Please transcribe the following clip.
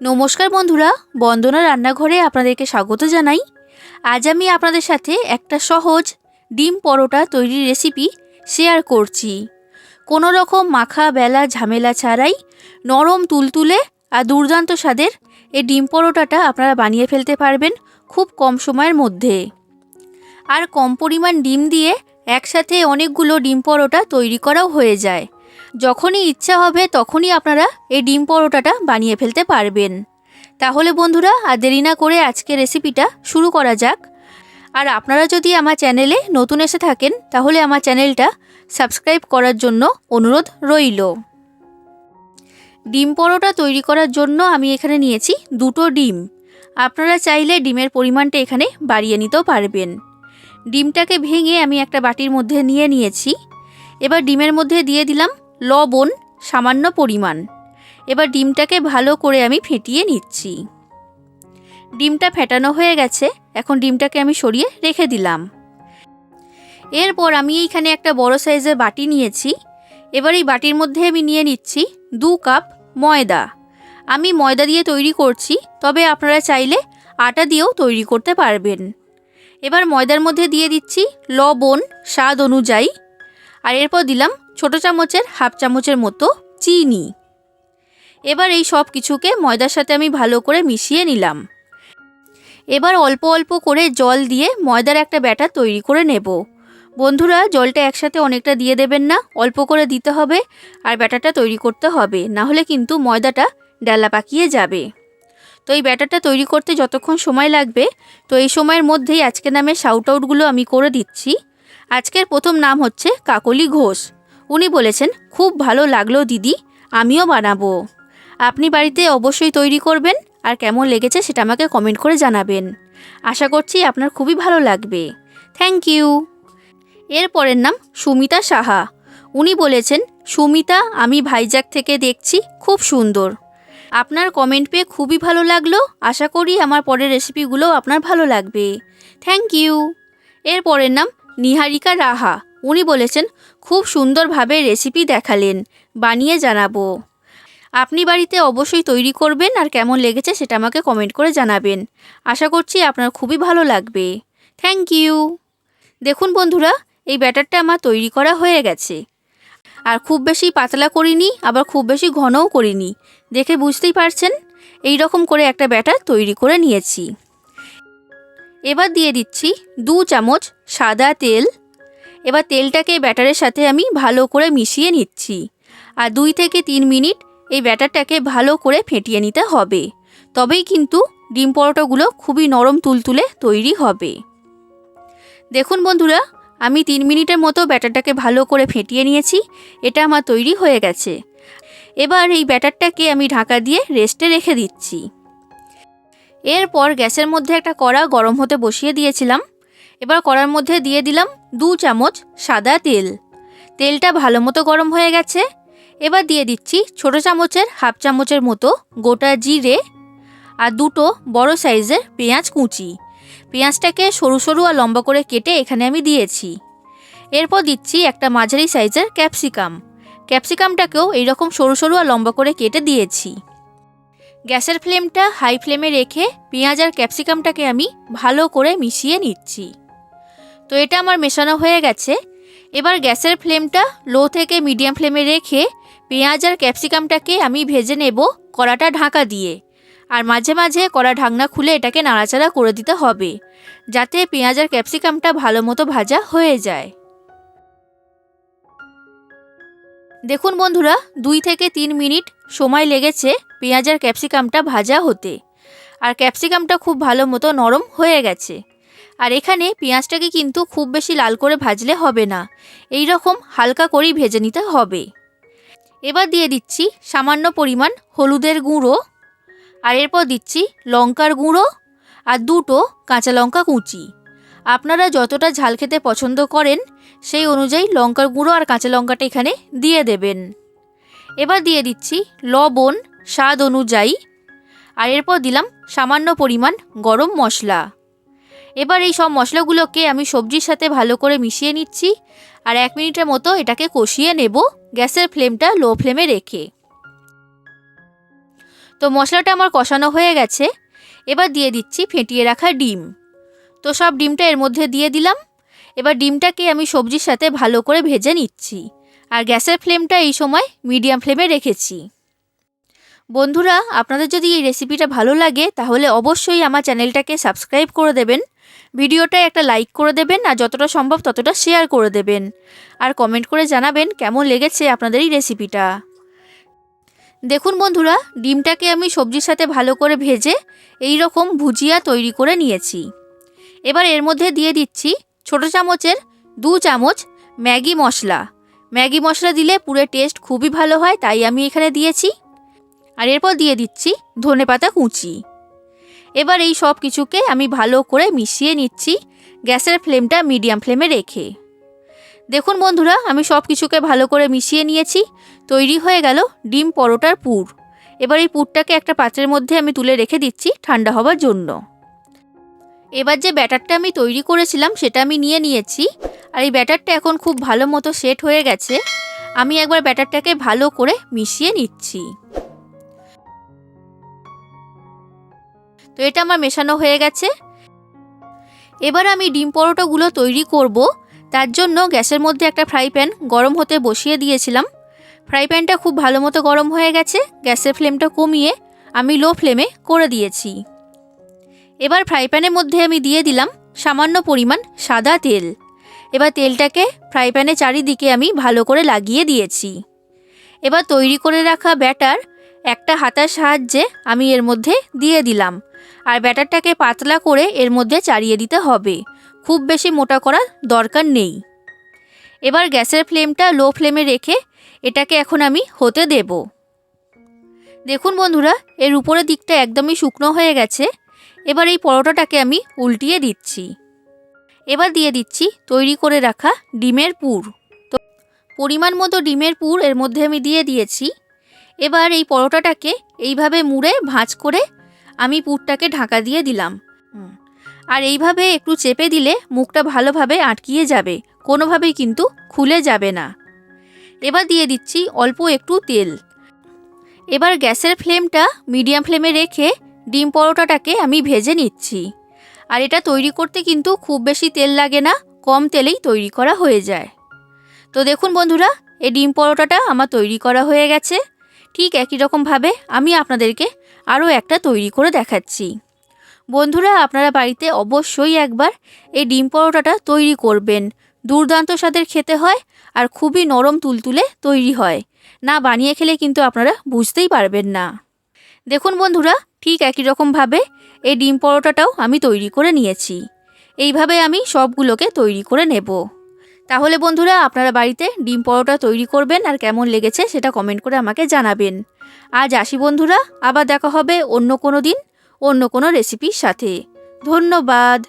নমস্কার বন্ধুরা, বন্দনা রান্নাঘরে আপনাদেরকে স্বাগত জানাই। আজ আমি আপনাদের সাথে একটা সহজ ডিম পরোটা তৈরির রেসিপি শেয়ার করছি। কোনো রকম মাখা, বেলা, ঝামেলা ছাড়াই নরম তুলতুলে আর দুর্দান্ত স্বাদের এই ডিম পরোটাটা আপনারা বানিয়ে ফেলতে পারবেন খুব কম সময়ের মধ্যে। আর কম পরিমাণ ডিম দিয়ে একসাথে অনেকগুলো ডিম পরোটা তৈরি করাও হয়ে যায়। যখনই ইচ্ছা হবে তখনই আপনারা এই ডিম পরোটাটা বানিয়ে ফেলতে পারবেন। তাহলে বন্ধুরা, আর দেরি না করে আজকের রেসিপিটা শুরু করা যাক। আর আপনারা যদি আমার চ্যানেলে নতুন এসে থাকেন, তাহলে আমার চ্যানেলটা সাবস্ক্রাইব করার জন্য অনুরোধ রইল। ডিম পরোটা তৈরি করার জন্য আমি এখানে নিয়েছি দুটো ডিম। আপনারা চাইলে ডিমের পরিমাণটা এখানে বাড়িয়ে নিতেও পারবেন। ডিমটাকে ভেঙে আমি একটা বাটির মধ্যে নিয়ে নিয়েছি। এবার ডিমের মধ্যে দিয়ে দিলাম লবণ, সামান্য পরিমাণ। এবার ডিমটাকে ভালো করে আমি ফেটিয়ে নিচ্ছি। ডিমটা ফেটানো হয়ে গেছে, এখন ডিমটাকে আমি সরিয়ে রেখে দিলাম। এরপর আমি এইখানে একটা বড় সাইজের বাটি নিয়েছি। এবার এই বাটির মধ্যে আমি নিয়ে নিচ্ছি দু কাপ ময়দা। আমি ময়দা দিয়ে তৈরি করছি, তবে আপনারা চাইলে আটা দিয়েও তৈরি করতে পারবেন। এবার ময়দার মধ্যে দিয়ে দিচ্ছি লবণ স্বাদ অনুযায়ী। আর এরপর দিলাম ছোট চামচের, হাফ চামচের মতো চিনি। এবার এই সব কিছুকে ময়দার সাথে আমি ভালো করে মিশিয়ে নিলাম। এবার অল্প অল্প করে জল দিয়ে ময়দার একটা ব্যাটার তৈরি করে নেব। বন্ধুরা, জলটা একসাথে অনেকটা দিয়ে দেবেন না, অল্প করে দিতে হবে আর ব্যাটারটা তৈরি করতে হবে, না হলে কিন্তু ময়দাটা ডালা পাকিয়ে যাবে। তো এই ব্যাটারটা তৈরি করতে যতক্ষণ সময় লাগবে, তো এই সময়ের মধ্যেই আজকে নামে শাউট আউটগুলো আমি করে দিচ্ছি। আজকের প্রথম নাম হচ্ছে কাকলি ঘোষ। উনি বলেছেন, খুব ভালো লাগল দিদি, আমিও বানাবো। আপনি বাড়িতে অবশ্যই তৈরি করবেন, আর কেমন লেগেছে সেটা আমাকে কমেন্ট করে জানাবেন। আশা করছি আপনার খুবই ভালো লাগবে। থ্যাংক ইউ এর পরের নাম সুমিতা সাহা। উনি বলেছেন, সুমিতা, আমি ভাইজাগ থেকে দেখছি, খুব সুন্দর। আপনার কমেন্ট পেয়ে খুবই ভালো লাগল, আশা করি আমার পরের রেসিপিগুলো আপনার ভালো লাগবে। থ্যাংক ইউ এর পরের নাম নিহারিকা রাহা। উনি বলেছেন, খুব সুন্দরভাবে রেসিপি দেখালেন। বানিয়ে জানাব। আপনি বাড়িতে অবশ্যই তৈরি করবেন আর কেমন লেগেছে সেটা আমাকে কমেন্ট করে জানাবেন। আশা করছি আপনার খুবই ভালো লাগবে। থ্যাংক ইউ দেখুন বন্ধুরা, এই ব্যাটারটা আমার তৈরি করা হয়ে গেছে। আর খুব বেশি পাতলা করিনি, আবার খুব বেশি ঘনও করিনি। দেখে বুঝতেই পারছেন, এই রকম করে একটা ব্যাটার তৈরি করে নিয়েছি। এবার দিয়ে দিচ্ছি দু চামচ সাদা তেল। এবার তেলটাকে ব্যাটারের সাথে আমি ভালো করে মিশিয়ে নিচ্ছি। আর দুই থেকে তিন মিনিট এই ব্যাটারটাকে ভালো করে ফেটিয়ে নিতে হবে। তবেই কিন্তু ডিম পরোটাগুলো খুবই নরম তুলতুলে তৈরি হবে। দেখুন বন্ধুরা, আমি তিন মিনিটের মতো ব্যাটারটাকে ভালো করে ফেটিয়ে নিয়েছি। এটা আমার তৈরি হয়ে গেছে। এবার এই ব্যাটারটাকে আমি ঢাকা দিয়ে রেস্টে রেখে দিচ্ছি। এরপর গ্যাসের মধ্যে একটা কড়া গরম হতে বসিয়ে দিয়েছিলাম। এবার কড়ার মধ্যে দিয়ে দিলাম দু চামচ সাদা তেল। তেলটা ভালো মতো গরম হয়ে গেছে। এবার দিয়ে দিচ্ছি ছোট চামচের হাফ চামচের মতো গোটা জিরে আর দুটো বড় সাইজের পেঁয়াজ কুচি। পেঁয়াজটাকে সরু সরু আর লম্বা করে কেটে এখানে আমি দিয়েছি। এরপর দিচ্ছি একটা মাঝারি সাইজের ক্যাপসিকাম। ক্যাপসিকামটাকেও এইরকম সরু সরু আর লম্বা করে কেটে দিয়েছি। গ্যাসের ফ্লেমটা হাই ফ্লেমে রেখে পেঁয়াজ আর ক্যাপসিকামটাকে আমি ভালো করে মিশিয়ে নিচ্ছি। তো এটা আমার মেশানো হয়ে গেছে। এবার গ্যাসের ফ্লেমটা লো থেকে মিডিয়াম ফ্লেমে রেখে পেঁয়াজ আর ক্যাপসিকামটাকে আমি ভেজে নেব কড়াটা ঢাকা দিয়ে। আর মাঝে মাঝে কড়া ঢাকনা খুলে এটাকে নাড়াচাড়া করে দিতে হবে, যাতে পেঁয়াজ আর ক্যাপসিকামটা ভালো মতো ভাজা হয়ে যায়। দেখুন বন্ধুরা, দুই থেকে তিন মিনিট সময় লেগেছে পেঁয়াজ আর ক্যাপসিকামটা ভাজা হতে। আর ক্যাপসিকামটা খুব ভালো মতো নরম হয়ে গেছে। আর এখানে পেঁয়াজটাকে কিন্তু খুব বেশি লাল করে ভাজলে হবে না। এই রকম হালকা করেই ভেজে নিতে হবে। এবার দিয়ে দিচ্ছি সামান্য পরিমাণ হলুদের গুঁড়ো। আর এরপর দিচ্ছি লঙ্কার গুঁড়ো আর দুটো কাঁচা লঙ্কা কুচি। আপনারা যতটা ঝাল খেতে পছন্দ করেন, সেই অনুযায়ী লঙ্কার গুঁড়ো আর কাঁচা লঙ্কাটা এখানে দিয়ে দেবেন। এবার দিয়ে দিচ্ছি লবণ স্বাদ অনুযায়ী। আর এরপর দিলাম সামান্য পরিমাণ গরম মশলা। এবার এই সব মশলাগুলোকে আমি সবজির সাথে ভালো করে মিশিয়ে নিচ্ছি। আর এক মিনিটের মতো এটাকে কষিয়ে নেব গ্যাসের ফ্লেমটা লো ফ্লেমে রেখে। তো মশলাটা আমার কষানো হয়ে গেছে। এবার দিয়ে দিচ্ছি ফেটিয়ে রাখা ডিম। তো সব ডিমটা এর মধ্যে দিয়ে দিলাম। এবার ডিমটাকে আমি সবজির সাথে ভালো করে ভেজে নিচ্ছি। আর গ্যাসের ফ্লেমটা এই সময় মিডিয়াম ফ্লেমে রেখেছি। বন্ধুরা, আপনাদের যদি এই রেসিপিটা ভালো লাগে, তাহলে অবশ্যই আমার চ্যানেলটাকে সাবস্ক্রাইব করে দেবেন। ভিডিওটায় একটা লাইক করে দেবেন আর যতটা সম্ভব ততটা শেয়ার করে দেবেন। আর কমেন্ট করে জানাবেন কেমন লেগেছে আপনাদের এই রেসিপিটা দেখুন বন্ধুরা, ডিমটাকে আমি সবজির সাথে ভালো করে ভেজে এই রকম ভুজিয়া তৈরি করে নিয়েছি। এবার এর মধ্যে দিয়ে দিচ্ছি ছোটো চামচের দু চামচ ম্যাগি মশলা। ম্যাগি মশলা দিলে পুরো টেস্ট খুবই ভালো হয়, তাই আমি এখানে দিয়েছি। আর এরপর দিয়ে দিচ্ছি ধনেপাতা কুচি। এবার এই সব কিছুকে আমি ভালো করে মিশিয়ে নিচ্ছি গ্যাসের ফ্লেমটা মিডিয়াম ফ্লেমে রেখে। দেখুন বন্ধুরা, আমি সব কিছুকে ভালো করে মিশিয়ে নিয়েছি। তৈরি হয়ে গেল ডিম পরোটার পুর। এবার এই পুরটাকে একটা পাত্রের মধ্যে আমি তুলে রেখে দিচ্ছি ঠান্ডা হবার জন্য। এবার যে ব্যাটারটা আমি তৈরি করেছিলাম সেটা আমি নিয়ে নিয়েছি। আর এই ব্যাটারটা এখন খুব ভালো মতো সেট হয়ে গেছে। আমি একবার ব্যাটারটাকে ভালো করে মিশিয়ে নিচ্ছি। তো এটা আমার মেশানো হয়ে গেছে। এবার আমি ডিম পরোটাগুলো তৈরি করব। তার জন্য গ্যাসের মধ্যে একটা ফ্রাই প্যান গরম হতে বসিয়ে দিয়েছিলাম। ফ্রাই প্যানটা খুব ভালো মতো গরম হয়ে গেছে, গ্যাসের ফ্লেমটা কমিয়ে আমি লো ফ্লেমে করে দিয়েছি। এবার ফ্রাই প্যানের মধ্যে আমি দিয়ে দিলাম সামান্য পরিমাণ সাদা তেল। এবার তেলটাকে ফ্রাই প্যানে চারিদিকে আমি ভালো করে লাগিয়ে দিয়েছি। এবার তৈরি করে রাখা ব্যাটার একটা হাতার সাহায্যে আমি এর মধ্যে দিয়ে দিলাম। আর ব্যাটারটাকে পাতলা করে এর মধ্যে চাড়িয়ে দিতে হবে। খুব বেশি মোটা করার দরকার নেই। এবার গ্যাসের ফ্লেমটা লো ফ্লেমে রেখে এটাকে এখন আমি হতে দেব। দেখুন বন্ধুরা, এর উপরের দিকটা একদমই শুকনো হয়ে গেছে। এবার এই পরোটাটাকে আমি উল্টিয়ে দিচ্ছি। এবার দিয়ে দিচ্ছি তৈরি করে রাখা ডিমের পুর। তো পরিমাণ মতো ডিমের পুর এর মধ্যে আমি দিয়ে দিয়েছি। এবার এই পরোটাটাকে এইভাবে মুড়ে ভাঁজ করে আমি পুরটাকে ঢাকা দিয়ে দিলাম। আর এইভাবে একটু চেপে দিলে মুখটা ভালোভাবে আটকিয়ে যাবে। কোনোভাবেই কিন্তু খুলে যাবে না। এবার দিয়ে দিচ্ছি অল্প একটু তেল। এবার গ্যাসের ফ্লেমটা মিডিয়াম ফ্লেমে রেখে ডিম পরোটাটাকে আমি ভেজে নিচ্ছি। আর এটা তৈরি করতে কিন্তু খুব বেশি তেল লাগে না, কম তেলেই তৈরি করা হয়ে যায়। তো দেখুন বন্ধুরা, এই ডিম পরোটাটা আমার তৈরি করা হয়ে গেছে। ঠিক একই রকমভাবে আমি আপনাদেরকে আরও একটা তৈরি করে দেখাচ্ছি। বন্ধুরা, আপনারা বাড়িতে অবশ্যই একবার এই ডিম পরোটাটা তৈরি করবেন। দুর্দান্ত স্বাদের খেতে হয় আর খুবই নরম তুলতুলে তৈরি হয়। না বানিয়ে খেলে কিন্তু আপনারা বুঝতেই পারবেন না। দেখুন বন্ধুরা, ঠিক একই রকমভাবে এই ডিম পরোটাটাও আমি তৈরি করে নিয়েছি। এইভাবে আমি সবগুলোকে তৈরি করে নেব। তাহলে বন্ধুরা, আপনারা বাড়িতে ডিম পরোটা তৈরি করবেন আর কেমন লেগেছে সেটা কমেন্ট করে আমাকে জানাবেন। আজ আসি বন্ধুরা, আবার দেখা হবে অন্য কোনো দিন, অন্য কোনো রেসিপির সাথে। ধন্যবাদ।